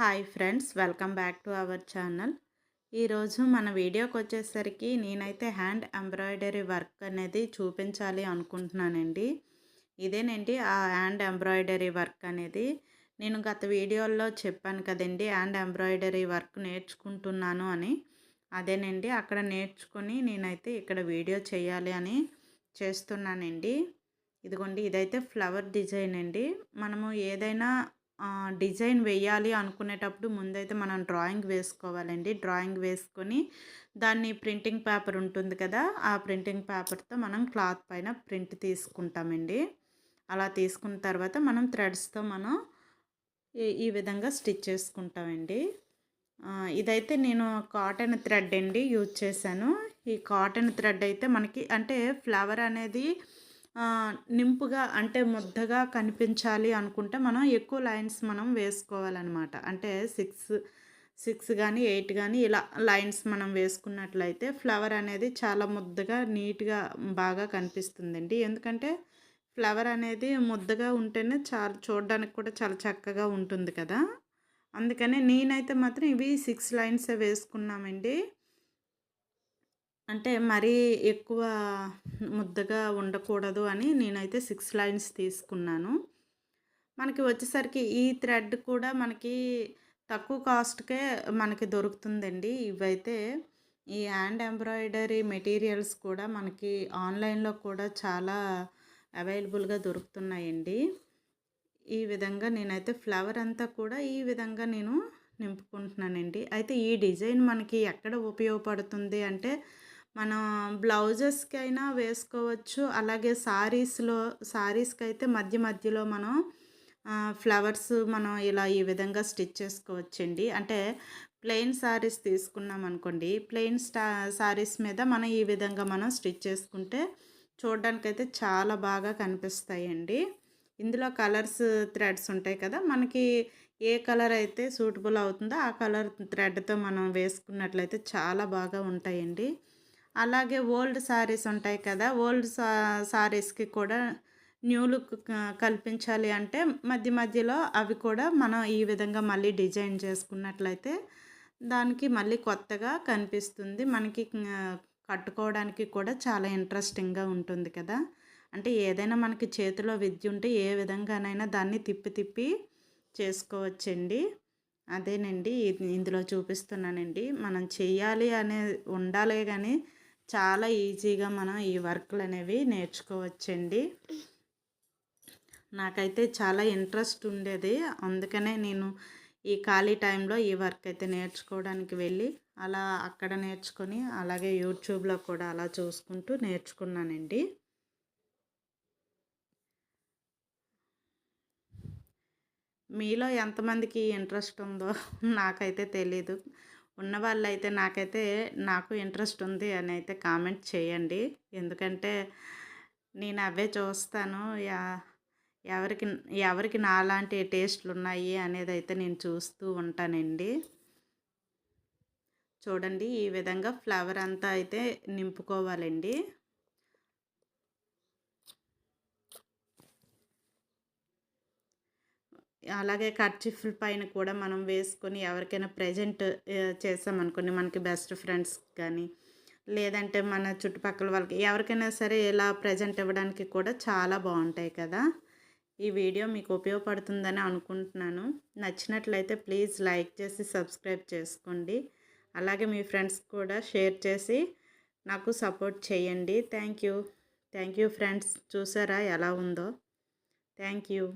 Hi friends welcome back to our channel. ఈరోజు మన వీడియోకి వచ్చేసరికి నేనైతే హ్యాండ్ ఎంబ్రాయిడరీ వర్క్ అనేది చూపించాలి అనుకుంటున్నానండి. ఇదేనండి ఆ హ్యాండ్ ఎంబ్రాయిడరీ వర్క్ అనేది. నేను గత వీడియోల్లో చెప్పాను కదండి హ్యాండ్ ఎంబ్రాయిడరీ వర్క్ నేర్చుకుంటున్నాను అని. అదేనండి అక్కడ నేర్చుకుని నేనైతే ఇక్కడ వీడియో చేయాలి అని చేస్తున్నానండి. ఇదిగోండి ఇదైతే ఫ్లవర్ డిజైన్ అండి. మనము ఏదైనా డిజైన్ వేయాలి అనుకునేటప్పుడు ముందైతే మనం డ్రాయింగ్ వేసుకోవాలండి. డ్రాయింగ్ వేసుకొని దాన్ని ప్రింటింగ్ పేపర్ ఉంటుంది కదా ఆ ప్రింటింగ్ పేపర్తో మనం క్లాత్ పైన ప్రింట్ తీసుకుంటామండి. అలా తీసుకున్న తర్వాత మనం థ్రెడ్స్తో మనం ఈ విధంగా స్టిచ్ చేసుకుంటామండి. ఇదైతే నేను కాటన్ థ్రెడ్ అండి యూజ్ చేశాను. ఈ కాటన్ థ్రెడ్ అయితే మనకి అంటే ఫ్లవర్ అనేది నింపుగా అంటే ముద్దగా కనిపించాలి అనుకుంటే మనం ఎక్కువ లైన్స్ మనం వేసుకోవాలన్నమాట. అంటే సిక్స్ సిక్స్ కానీ ఎయిట్ కానీ ఇలా లైన్స్ మనం వేసుకున్నట్లయితే ఫ్లవర్ అనేది చాలా ముద్దగా నీట్గా బాగా కనిపిస్తుందండి. ఎందుకంటే ఫ్లవర్ అనేది ముద్దగా ఉంటేనే చాలా చూడడానికి కూడా చాలా చక్కగా ఉంటుంది కదా. అందుకనే నేనైతే మాత్రం ఇవి సిక్స్ లైన్సే వేసుకున్నామండి. అంటే మరీ ఎక్కువ ముద్దగా ఉండకూడదు అని నేనైతే సిక్స్ లైన్స్ తీసుకున్నాను. మనకి వచ్చేసరికి ఈ థ్రెడ్ కూడా మనకి తక్కువ కాస్ట్కే మనకి దొరుకుతుందండి. ఇవైతే ఈ హ్యాండ్ ఎంబ్రాయిడరీ మెటీరియల్స్ కూడా మనకి ఆన్లైన్లో కూడా చాలా అవైలబుల్గా దొరుకుతున్నాయండి. ఈ విధంగా నేనైతే ఫ్లవర్ అంతా కూడా ఈ విధంగా నేను నింపుకుంటున్నానండి. అయితే ఈ డిజైన్ మనకి ఎక్కడ ఉపయోగపడుతుంది అంటే మనం బ్లౌజెస్కి అయినా వేసుకోవచ్చు. అలాగే సారీస్లో శారీస్కి అయితే మధ్య మధ్యలో మనం ఫ్లవర్స్ మనం ఇలా ఈ విధంగా స్టిచ్ చేసుకోవచ్చండి. అంటే ప్లెయిన్ సారీస్ తీసుకున్నాం అనుకోండి ప్లెయిన్ స్టా సారీస్ మీద మనం ఈ విధంగా మనం స్టిచ్ చేసుకుంటే చూడడానికైతే చాలా బాగా కనిపిస్తాయండి. ఇందులో కలర్స్ థ్రెడ్స్ ఉంటాయి కదా మనకి ఏ కలర్ అయితే సూటబుల్ అవుతుందో ఆ కలర్ థ్రెడ్తో మనం వేసుకున్నట్లయితే చాలా బాగా ఉంటాయండి. అలాగే ఓల్డ్ శారీస్ ఉంటాయి కదా ఓల్డ్ సా శారీస్కి కూడా న్యూ లుక్ కల్పించాలి అంటే మధ్య మధ్యలో అవి కూడా మనం ఈ విధంగా మళ్ళీ డిజైన్ చేసుకున్నట్లయితే దానికి మళ్ళీ కొత్తగా కనిపిస్తుంది. మనకి కట్టుకోవడానికి కూడా చాలా ఇంట్రెస్టింగ్గా ఉంటుంది కదా. అంటే ఏదైనా మనకి చేతిలో విద్య ఉంటే ఏ విధంగానైనా దాన్ని తిప్పి తిప్పి చేసుకోవచ్చండి. అదేనండి ఇందులో చూపిస్తున్నానండి. మనం చెయ్యాలి అనే ఉండాలి కానీ చాలా ఈజీగా మనం ఈ వర్క్లు అనేవి నేర్చుకోవచ్చండి. నాకైతే చాలా ఇంట్రెస్ట్ ఉండేది. అందుకనే నేను ఈ ఖాళీ టైంలో ఈ వర్క్ అయితే నేర్చుకోవడానికి వెళ్ళి అలా అక్కడ నేర్చుకొని అలాగే యూట్యూబ్లో కూడా అలా చూసుకుంటూ నేర్చుకున్నానండి. మీలో ఎంతమందికి ఇంట్రెస్ట్ ఉందో నాకైతే తెలీదు. ఉన్న వాళ్ళైతే నాకైతే నాకు ఇంట్రెస్ట్ ఉంది అని అయితే కామెంట్ చేయండి. ఎందుకంటే నేను అవే చూస్తాను. ఎవరికి ఎవరికి నాలాంటి టేస్ట్లు ఉన్నాయి అనేది అయితే నేను చూస్తూ ఉంటానండి. చూడండి ఈ విధంగా ఫ్లవర్ అంతా అయితే నింపుకోవాలండి. అలాగే కర్చిఫ్ల పైన కూడా మనం వేసుకొని ఎవరికైనా ప్రజెంట్ చేసామనుకోండి మనకి బెస్ట్ ఫ్రెండ్స్ కానీ లేదంటే మన చుట్టుపక్కల వాళ్ళకి ఎవరికైనా సరే ఇలా ప్రజెంట్ ఇవ్వడానికి కూడా చాలా బాగుంటాయి కదా. ఈ వీడియో మీకు ఉపయోగపడుతుందని అనుకుంటున్నాను. నచ్చినట్లయితే ప్లీజ్ లైక్ చేసి సబ్స్క్రైబ్ చేసుకోండి. అలాగే మీ ఫ్రెండ్స్ కూడా షేర్ చేసి నాకు సపోర్ట్ చేయండి. Thank you. Thank you friends. చూసారా ఎలా ఉందో? Thank you.